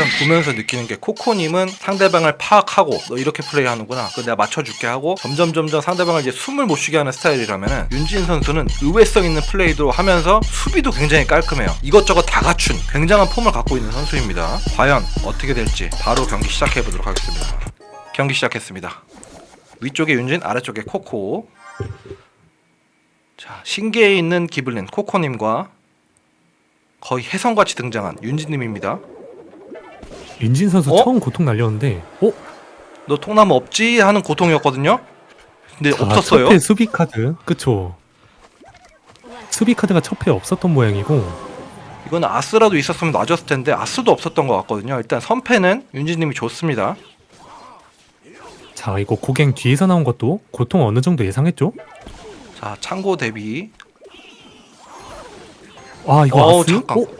약간 보면서 느끼는 게 코코님은 상대방을 파악하고 너 이렇게 플레이하는구나. 그 내가 맞춰줄게 하고 점점 점점 상대방을 이제 숨을 못 쉬게 하는 스타일이라면은 윤진 선수는 의외성 있는 플레이도 하면서 수비도 굉장히 깔끔해요. 이것저것 다 갖춘 굉장한 폼을 갖고 있는 선수입니다. 과연 어떻게 될지 바로 경기 시작해 보도록 하겠습니다. 경기 시작했습니다. 위쪽에 윤진, 아래쪽에 코코. 자 신기에 있는 기블린 코코님과 거의 혜성같이 등장한 윤진님입니다. 윤진 선수 어? 처음 고통 날렸는데 어? 너 통나무 없지 하는 고통이었거든요. 근데 자, 없었어요. 첫회 수비 카드 그쵸 수비 카드가 첫회 없었던 모양이고 이건 아스라도 있었으면 놔줬을 텐데 아스도 없었던 것 같거든요. 일단 선패는 윤진님이 좋습니다. 자 이거 고갱 뒤에서 나온 것도 고통 어느 정도 예상했죠? 자 창고 대비. 아 이거 어우, 아스? 잠깐. 어?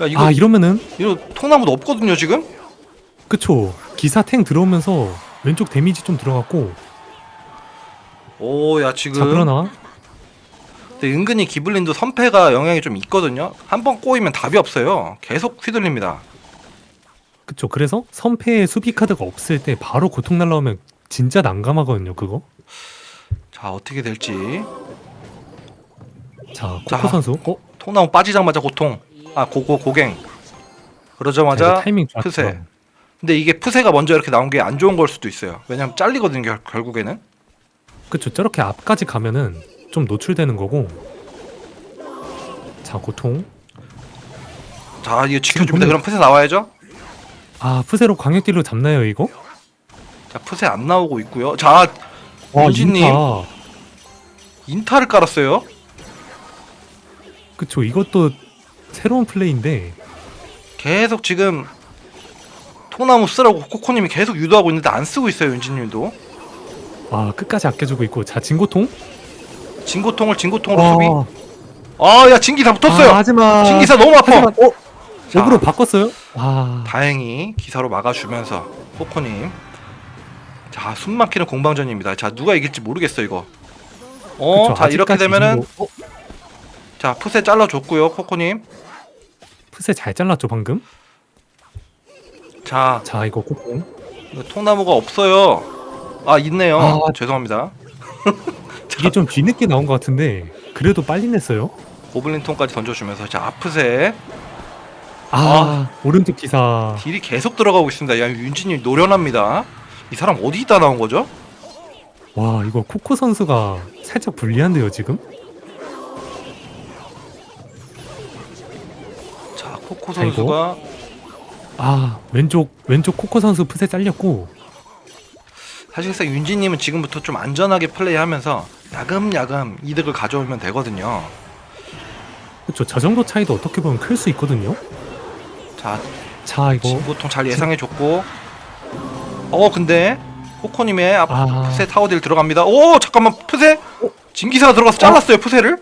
야 이거 아 이러면은 이거 통나무도 없거든요 지금. 그쵸 기사 탱 들어오면서 왼쪽 데미지 좀 들어갔고 오 야 지금. 자 그러나 근데 은근히 기블린도 선패가 영향이 좀 있거든요. 한 번 꼬이면 답이 없어요. 계속 휘둘립니다. 그쵸 그래서 선패의 수비 카드가 없을 때 바로 고통 날라오면 진짜 난감하거든요 그거 자 어떻게 될지. 자 자. 코코 선수 어? 통나무 빠지자마자 고통. 아 고고 고갱. 자, 그러자마자 이거 타이밍 좋았죠 푸세. 근데 이게 푸세가 먼저 이렇게 나온 게 안 좋은 걸 수도 있어요. 왜냐면 잘리거든요 결, 결국에는. 그쵸 저렇게 앞까지 가면은 좀 노출되는 거고 자 고통 자 이거 지켜줍니다. 보면- 그럼 푸세 나와야죠. 아 푸세로 광역딜로 잡나요 이거? 자 푸세 안 나오고 있고요. 자 윤진님. 인타. 인타를 깔았어요. 그쵸 이것도 새로운 플레이인데 계속 지금 통나무 쓰라고 코코님이 계속 유도하고 있는데 안 쓰고 있어요 윤진님도. 와 끝까지 아껴주고 있고 자 진고통 진고통을 진고통으로 수비. 와, 아야 진기사 붙었어요. 아, 하지마 진기사 너무 아파. 하지만 어? 자. 역으로 바꿨어요? 와 다행히 기사로 막아주면서 코코님. 자 숨막히는 공방전입니다. 자 누가 이길지 모르겠어 이거. 어, 그쵸, 자 이렇게 아직까지 되면은 어? 자 푸세 잘라줬고요 코코님. 푸세 잘 잘랐죠 방금? 자 자 이거 코코 이거 통나무가 없어요. 아 있네요. 아. 죄송합니다. 이게 좀 뒤늦게 나온 것 같은데 그래도 빨리 냈어요 고블린 통까지 던져주면서 자 아프세 아, 오른쪽 기사 딜이 계속 들어가고 있습니다. 야 윤진님 노련합니다. 이 사람 어디 있다 나온 거죠? 와 이거 코코 선수가 살짝 불리한데요 지금? 코코. 선수가 아 왼쪽 왼쪽 코코 선수 푸세 잘렸고 사실상 윤진님은 지금부터 좀 안전하게 플레이하면서 야금야금 이득을 가져오면 되거든요. 그쵸 저 정도 차이도 어떻게 보면 클 수 있거든요 자 자 이거 진보통 잘 예상해 줬고 어 근데 코코님의 앞 아 푸세 타워딜 들어갑니다. 오 잠깐만 푸세 진기사가 들어가서 잘랐어요 푸세를.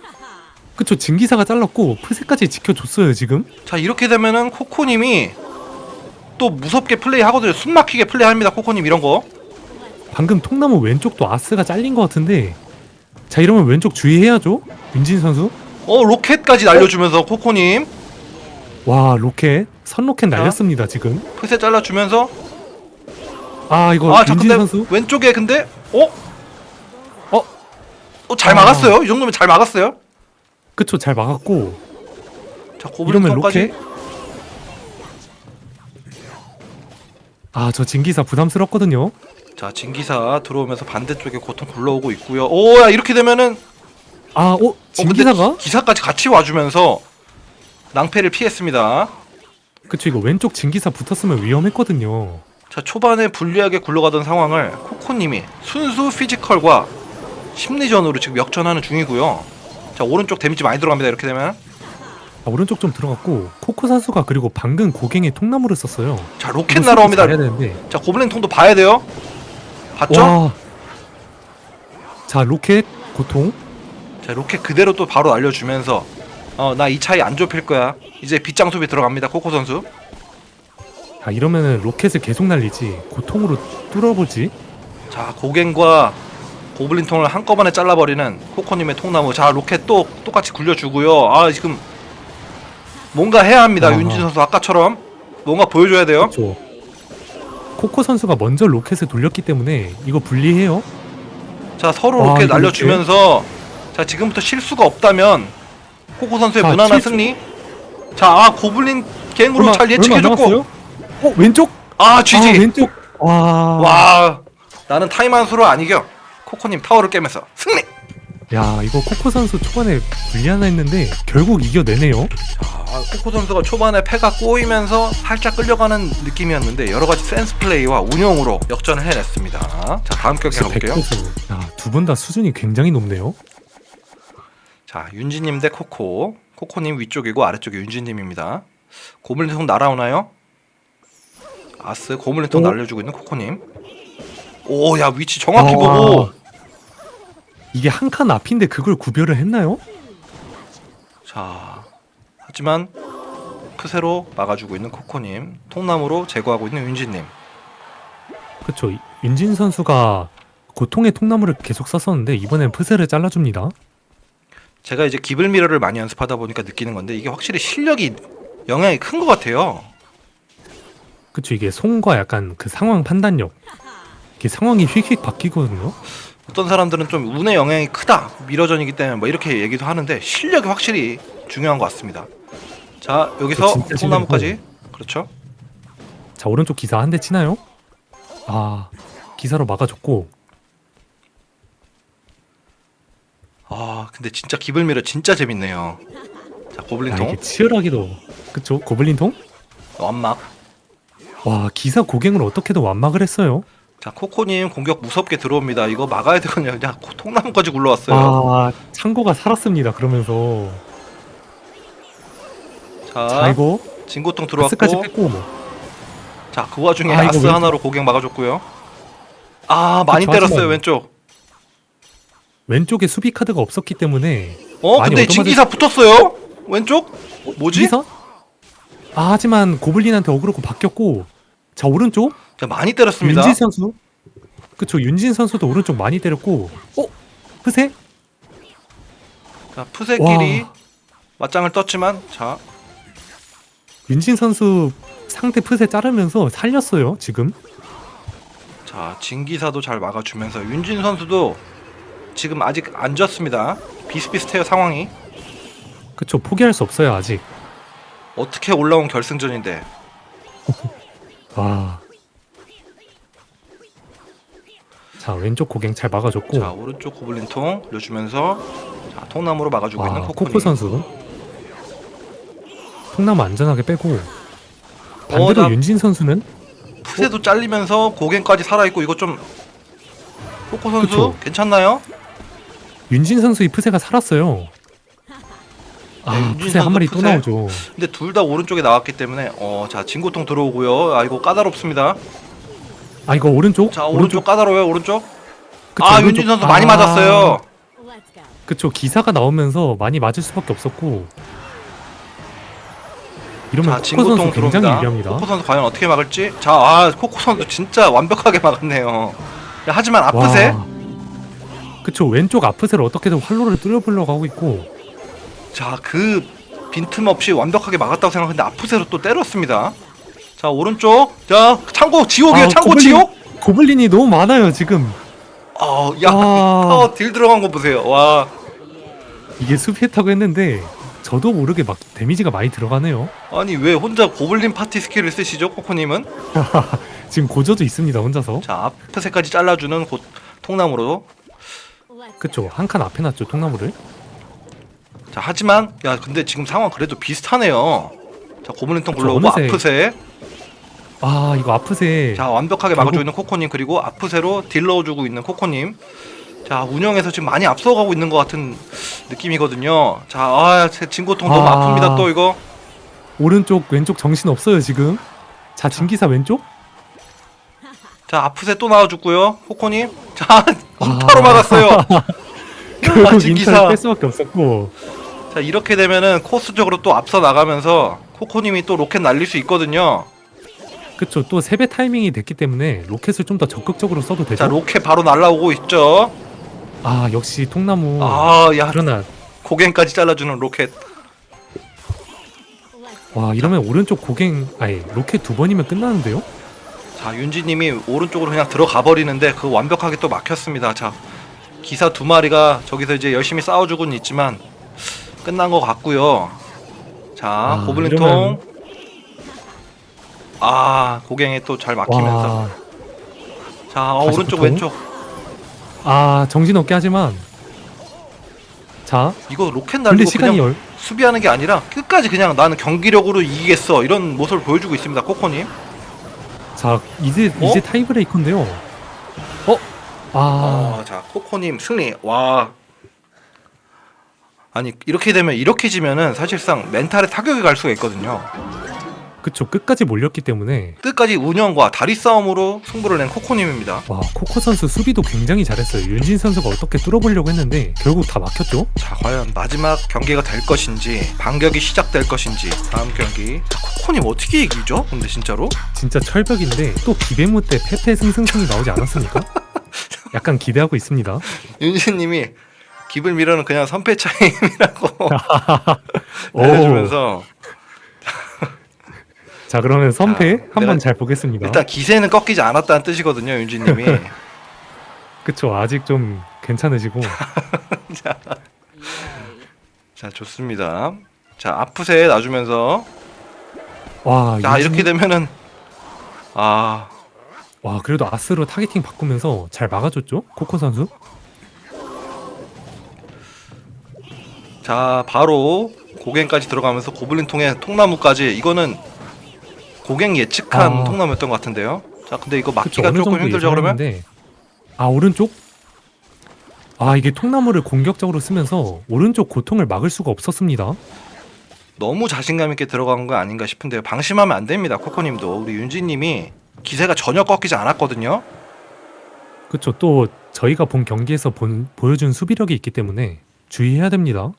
그쵸 진기사가 잘랐고 푸세까지 지켜줬어요 지금 자 이렇게 되면은 코코님이 또 무섭게 플레이하거든요. 숨 막히게 플레이합니다 코코님 이런 거. 방금 통나무 왼쪽도 아스가 잘린 것 같은데 자 이러면 왼쪽 주의해야죠 윤진 선수 어 로켓까지 날려주면서 코코님 와 로켓 선 로켓 자. 날렸습니다 지금 푸세 잘라주면서 아 이거 아, 자, 윤진 근데 선수 왼쪽에 근데 어? 어? 어, 잘 아. 막았어요. 이 정도면 잘 막았어요. 그쵸 잘 막았고 자, 이러면 고블린까지. 로켓 아 저 진기사 부담스럽거든요 자, 진기사 들어오면서 반대쪽에 고통 굴러오고 있고요. 오, 야, 이렇게 되면은 아 어? 어, 근데 진기사가? 기, 기사까지 같이 와주면서 낭패를 피했습니다. 그쵸 이거 왼쪽 진기사 붙었으면 위험했거든요 자, 초반에 불리하게 굴러가던 상황을 코코님이 순수 피지컬과 심리전으로 지금 역전하는 중이고요. 자, 오른쪽 데미지 많이 들어갑니다. 이렇게 되면. 아, 오른쪽 좀 들어갔고 코코 선수가 그리고 방금 고갱에 통나무를 썼어요 자, 로켓 이거 날아옵니다. 되는데 자, 고블린 통도 봐야 돼요. 봤죠? 와. 자 로켓 고통 자 로켓 그대로 또 바로 알려주면서 어 나 이 차이 안 좁힐 거야 이제 빗장 소비 들어갑니다 코코 선수 아 이러면은 로켓을 계속 날리지 고통으로 뚫어보지 자 고갱과 고블린 통을 한꺼번에 잘라버리는 코코님의 통나무 자 로켓 또 똑같이 굴려주고요 아 지금 뭔가 해야 합니다 아하. 윤진 선수 아까처럼 뭔가 보여줘야 돼요. 그렇죠. 코코 선수가 먼저 로켓을 돌렸기 때문에 이거 불리해요. 자 서로 와, 로켓 이거 날려주면서 자 지금부터 실수가 없다면 코코 선수의 자, 무난한 실수. 승리. 자 아, 고블린 갱으로 얼마- 잘 얼마 안 예측해줬고 남았어요? 어 왼쪽? 아 아, GG. 왼쪽. 와. 와 나는 타임 한 수로 안 이겨. 코코님 타워를 깨면서 승리. 야 이거 코코 선수 초반에 불리하나 했는데 결국 이겨내네요. 아, 코코 선수가 초반에 패가 꼬이면서 살짝 끌려가는 느낌이었는데 여러 가지 센스 플레이와 운영으로 역전을 해냈습니다. 자 다음 경기 가볼게요. 야두 분 다 수준이 굉장히 높네요. 자 윤지님 대 코코. 코코님 위쪽이고 아래쪽이 윤지님입니다. 고블린통 날아오나요? 아스 고블린통 오. 날려주고 있는 코코님. 오 야 위치 정확히 아, 보고. 이게 한 칸 앞인데 그걸 구별을 했나요? 자 하지만 크세로 막아주고 있는 코코님. 통나무로 제거하고 있는 윤지님. 그렇죠. 윤진 선수가 고통의 통나무를 계속 썼었는데 이번엔 프세를 잘라줍니다. 제가 이제 기블 미러를 많이 연습하다 보니까 느끼는 건데 이게 확실히 실력이 영향이 큰 것 같아요. 그쵸 이게 손과 약간 그 상황 판단력 이게 상황이 휙휙 바뀌거든요 어떤 사람들은 좀 운의 영향이 크다 미러전이기 때문에 뭐 이렇게 얘기도 하는데 실력이 확실히 중요한 것 같습니다. 자 여기서 그 진짜 통나무까지 그렇죠. 자 오른쪽 기사 한 대 치나요? 아 기사로 막아줬고 아 근데 진짜 기블 미러 진짜 재밌네요. 자야 고블린통 이게 치열하기도 그쵸 고블린 통? 완막. 와 기사 고갱을 어떻게든 완막을 했어요 자 코코님 공격 무섭게 들어옵니다. 이거 막아야 되거든요. 야 코- 통나무까지 굴러왔어요. 아 창고가 살았습니다 그러면서 자, 자 이거 진고통 들어왔고 뺐고 뭐. 자그 와중에 아, 이거 아스 왼쪽. 하나로 고객 막아줬고요. 아 많이 그쵸, 때렸어요 왼쪽. 왼쪽에 수비 카드가 없었기 때문에 어 많이 근데 얻어맞을- 진기사 붙었어요. 왼쪽? 뭐지? 기사? 아 하지만 고블린한테 어그로고 바뀌었고 자 오른쪽 자, 많이 때렸습니다. 윤진 선수 그쵸 윤진 선수도 오른쪽 많이 때렸고 어? 프세? 자 푸세끼리 와. 맞짱을 떴지만 자 윤진 선수 상대 프세 자르면서 살렸어요 지금 자 진기사도 잘 막아주면서 윤진 선수도 지금 아직 안 졌습니다. 비슷비슷해요 상황이. 그쵸 포기할 수 없어요 아직 어떻게 올라온 결승전인데 와. 자 왼쪽 고갱 잘 막아줬고 자 오른쪽 고블린통 올려주면서 자 통나무로 막아주고 있는 와 코코님. 코코 선수 통나무 안전하게 빼고 반대로 어, 나- 윤진 선수는 푸세도 잘리면서 고갱까지 살아있고 이거 좀 코코 선수 그쵸. 괜찮나요? 윤진 선수의 프세가 살았어요 아 네, 윤진 프세 한 선수 마리 또 프세. 나오죠 근데 둘 다 오른쪽에 나왔기 때문에 어자 진고통 들어오고요. 아 이거 까다롭습니다. 아 이거 오른쪽 자 오른쪽, 까다로워요 오른쪽. 그쵸, 아 오른쪽. 윤진 선수 많이 아, 맞았어요. 그쵸 기사가 나오면서 많이 맞을 수밖에 없었고 이러면 자 코코 진고통 선수 굉장히 들어옵니다. 유리합니다 코코 선수 과연 어떻게 막을지. 자 아 코코 선수 진짜 완벽하게 막았네요. 야, 하지만 아프세. 와. 그쵸 왼쪽 아프세를 어떻게든 활로를 뚫어보려고 하고 있고 자 그 빈틈 없이 완벽하게 막았다고 생각했는데 아프세로 또 때렸습니다. 자 오른쪽. 자 창고 지옥이에요 아, 창고 고블린- 지옥. 고블린이 너무 많아요 지금. 어야 와. 타워 딜 들어간 거 보세요. 와. 이게 수비했다고 했는데 저도 모르게 막 데미지가 많이 들어가네요. 아니 왜 혼자 고블린 파티 스킬을 쓰시죠 코코님은? 지금 고저도 있습니다 혼자서. 자 아프세까지 잘라주는 고, 통나무로. 그쵸 한 칸 앞에 놨죠 통나무를. 자 하지만 야 근데 지금 상황 그래도 비슷하네요. 자 고블린통 굴러오고 아프세 아 이거 아프세. 자 완벽하게 결국- 막아주고 있는 코코님 그리고 아프세로 딜 넣어주고 있는 코코님. 자 운영에서 지금 많이 앞서가고 있는 것 같은 느낌이거든요. 자아 진고통 너무 아. 아픕니다 또 이거. 오른쪽 왼쪽 정신 없어요 지금? 자 진기사 왼쪽? 자 아프세 또 나와줬고요 코코님. 자 아. 인파로 막았어요. 결국 인터를 진기사. 뺄 수밖에 없었고. 자 이렇게 되면은 코스적으로 또 앞서 나가면서 코코님이 또 로켓 날릴 수 있거든요 그쵸 또 세배 타이밍이 됐기 때문에 로켓을 좀 더 적극적으로 써도 되죠 자 로켓 바로 날라오고 있죠 아 역시 통나무 아야 그러나 고갱까지 잘라주는 로켓 와 이러면 오른쪽 고갱 아니 로켓 두 번이면 끝나는데요? 자 윤지님이 오른쪽으로 그냥 들어가 버리는데 그 완벽하게 또 막혔습니다. 자 기사 두 마리가 저기서 이제 열심히 싸워주고는 있지만 끝난 것 같고요. 자 아, 고블린통 이러면- 아 고갱에 또 잘 막히면서 와, 자 어, 다시 오른쪽? 왼쪽 아 정신없게 하지만 자 이거 로켓 근데 날리고 시간이 그냥 열 수비하는 게 아니라 끝까지 그냥 나는 경기력으로 이기겠어 이런 모습을 보여주고 있습니다 코코님. 자 이제 어? 이제 타이브레이커인데요. 어? 아, 아, 자 코코님 승리. 와. 아니 이렇게 되면 이렇게 지면은 사실상 멘탈에 타격이 갈 수가 있거든요. 그쵸 끝까지 몰렸기 때문에 끝까지 운영과 다리 싸움으로 승부를 낸 코코님입니다. 와 코코 선수 수비도 굉장히 잘했어요. 윤진 선수가 어떻게 뚫어보려고 했는데 결국 다 막혔죠. 자 과연 마지막 경기가 될 것인지 반격이 시작될 것인지 다음 경기. 자, 코코님 어떻게 이기죠? 근데 진짜로? 진짜 철벽인데 또 기배무 때 패패승승승이 나오지 않았습니까? 약간 기대하고 있습니다. 윤지님이 기블 미러는 그냥 선패 차임이라고 오. 알려주면서 자 그러면 선패 자, 한번 내가 잘 보겠습니다. 일단 기세는 꺾이지 않았다는 뜻이거든요, 윤지님이. 그쵸 아직 좀 괜찮으시고 자 좋습니다. 자 아프세 놔주면서 와자 윤진- 이렇게 되면은 아 와 그래도 아스로 타겟팅 바꾸면서 잘 막아줬죠 코코 선수. 자 바로 고갱까지 들어가면서 고블린 통에 통나무까지 이거는 고갱 예측한 아. 통나무였던 것 같은데요. 자 근데 이거 그쵸 막기가 어느 조금 정도 힘들죠 그러면? 예상했는데 아 오른쪽? 아 이게 통나무를 공격적으로 쓰면서 오른쪽 고통을 막을 수가 없었습니다. 너무 자신감 있게 들어간 거 아닌가 싶은데요. 방심하면 안 됩니다. 코코님도 우리 윤지님이 기세가 전혀 꺾이지 않았거든요. 그쵸 또 저희가 본 경기에서 본, 보여준 수비력이 있기 때문에 주의해야 됩니다.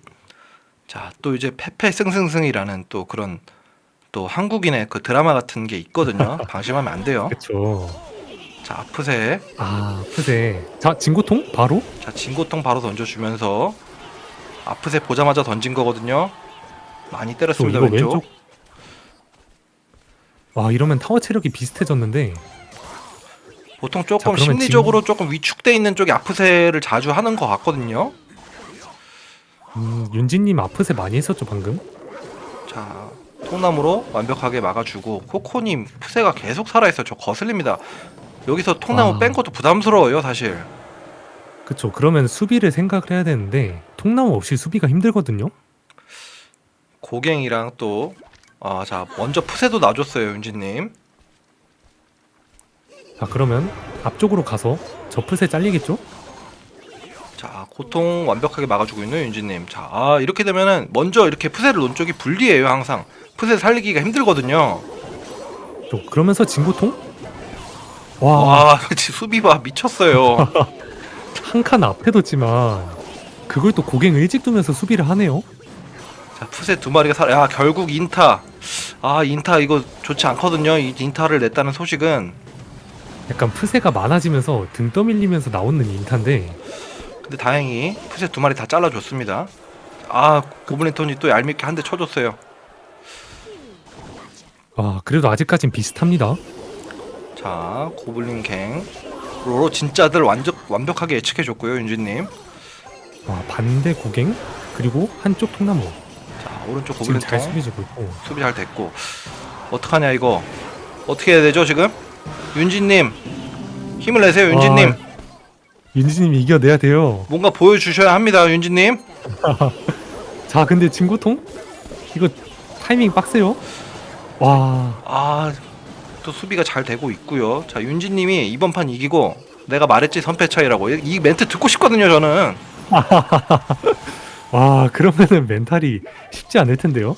자 또 이제 페페 승승승이라는 또 그런 또 한국인의 그 드라마 같은 게 있거든요. 방심하면 안 돼요. 그쵸. 자 아프세 아 프세. 자 진고통 바로? 자 진고통 바로 던져주면서 아프세 보자마자 던진 거거든요. 많이 또 때렸습니다 이거 왼쪽. 왼쪽. 와 이러면 타워 체력이 비슷해졌는데 보통 조금 자, 그러면 심리적으로 조금 위축돼 있는 쪽이 아프세를 자주 하는 것 같거든요. 음, 윤진님 아프세 많이 했었죠 방금. 자 통나무로 완벽하게 막아주고 코코님 푸세가 계속 살아있어 저 거슬립니다. 여기서 통나무 아. 뺀 것도 부담스러워요 사실. 그쵸 그러면 수비를 생각을 해야 되는데 통나무 없이 수비가 힘들거든요. 고갱이랑 또 아, 자 먼저 푸세도 놔줬어요 윤지님. 자 그러면 앞쪽으로 가서 저 풋에 잘리겠죠? 자 고통 완벽하게 막아주고 있는 윤지님. 자 아, 이렇게 되면은 먼저 이렇게 푸세를 놓은 쪽이 불리해요 항상. 푸세 살리기가 힘들거든요. 또 그러면서 진고통? 와, 와 그렇지 수비 봐 미쳤어요. 한 칸 앞에 뒀지만 그걸 또 고갱 일찍 두면서 수비를 하네요. 자 푸세 두 마리가 살. 야 결국 인타. 아 인타 이거 좋지 않거든요. 이 인타를 냈다는 소식은. 약간 푸세가 많아지면서 등 떠밀리면서 나오는 인탄데 근데 다행히 푸세 두 마리 다 잘라줬습니다. 아 고블린 톤이 또 얄밉게 한 대 쳐줬어요. 아 그래도 아직까진 비슷합니다. 자 고블린 갱로 진짜들 완전 완벽하게 예측해 줬고요 윤진님. 와 반대 고갱 그리고 한쪽 통나무 자 오른쪽 지금 고블린 잘 통 수비주고 있고 수비 잘 됐고 어떡하냐 이거 어떻게 해야 되죠 지금? 윤진님 힘을 내세요 윤진님. 와, 윤지님이 이겨내야 돼요. 뭔가 보여주셔야 합니다 윤진님. 자 근데 진고통? 이거 타이밍 빡세요. 와 아 또 수비가 잘 되고 있고요. 자 윤진님이 이번 판 이기고 내가 말했지 선패 차이라고 이, 이 멘트 듣고 싶거든요 저는. 와 그러면은 멘탈이 쉽지 않을 텐데요.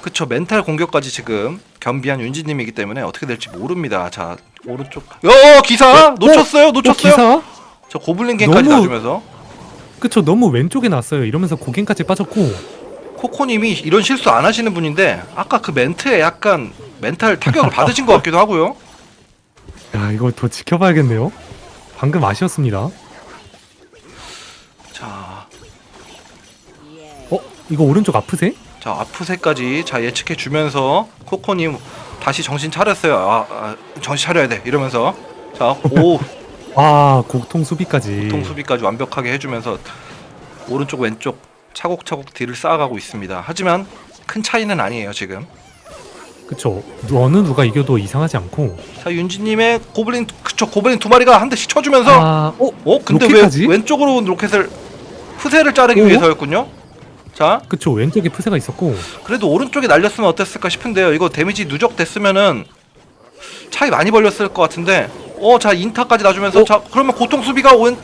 그쵸 멘탈 공격까지 지금 겸비한 윤진님이기 때문에 어떻게 될지 모릅니다. 자 오른쪽 어 기사 놓쳤어요 어, 놓쳤어요. 기사? 저 고블린 갱까지 너무- 놔주면서 그쵸 너무 왼쪽에 났어요. 이러면서 고갱까지 빠졌고 코코님이 이런 실수 안 하시는 분인데 아까 그 멘트에 약간 멘탈 타격을 받으신 것 같기도 하고요. 야 이거 더 지켜봐야겠네요. 방금 아쉬웠습니다. 자, 어 이거 오른쪽 아프세? 자 아프세까지 자 예측해 주면서 코코님 다시 정신 차렸어요. 아, 아 정신 차려야 돼 이러면서 자오 와 곡통 수비까지. 보통 수비까지 완벽하게 해주면서 오른쪽 왼쪽 차곡차곡 딜을 쌓아가고 있습니다. 하지만 큰 차이는 아니에요 지금. 그쵸. 누- 어느 누가 이겨도 이상하지 않고. 자 윤지님의 고블린 그쵸 고블린 두 마리가 한 대씩 쳐주면서 아, 어? 어 근데 로켓까지? 왜 왼쪽으로 로켓을 푸세를 자르기 오? 위해서였군요. 자 그쵸. 왼쪽에 푸세가 있었고. 그래도 오른쪽에 날렸으면 어땠을까 싶은데요. 이거 데미지 누적됐으면은 차이 많이 벌렸을 것 같은데. 어, 자 인타까지 놔주면서 어? 자 그러면 고통 수비가 온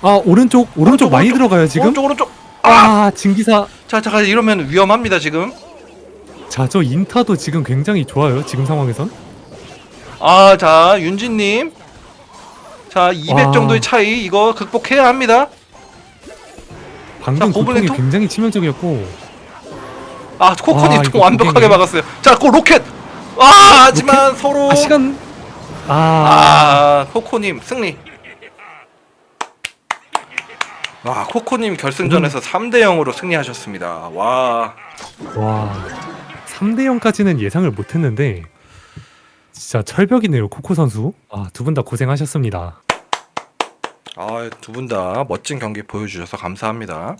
아 오른쪽 오른쪽, 오른쪽, 많이 오른쪽, 들어가요 지금. 오른쪽 오른쪽. 아, 아 진기사. 자 잠깐 이러면 위험합니다 지금. 자 저 인타도 지금 굉장히 좋아요 지금 상황에선. 아, 자 윤진님. 자 200 와. 정도의 차이 이거 극복해야 합니다. 방금 자, 고블린 고통이 통- 굉장히 치명적이었고. 아 코코님 와, 이거 완벽하게 굉장히- 막았어요. 자그 로켓. 아 하지만 서로 아 시간. 아, 아 코코님 승리. 와 코코님 결승전에서 3대 0으로 승리하셨습니다. 와. 와 3대 0까지는 예상을 못했는데 진짜 철벽이네요 코코 선수. 아 두 분 다 고생하셨습니다. 아, 두 분 다 멋진 경기 보여주셔서 감사합니다.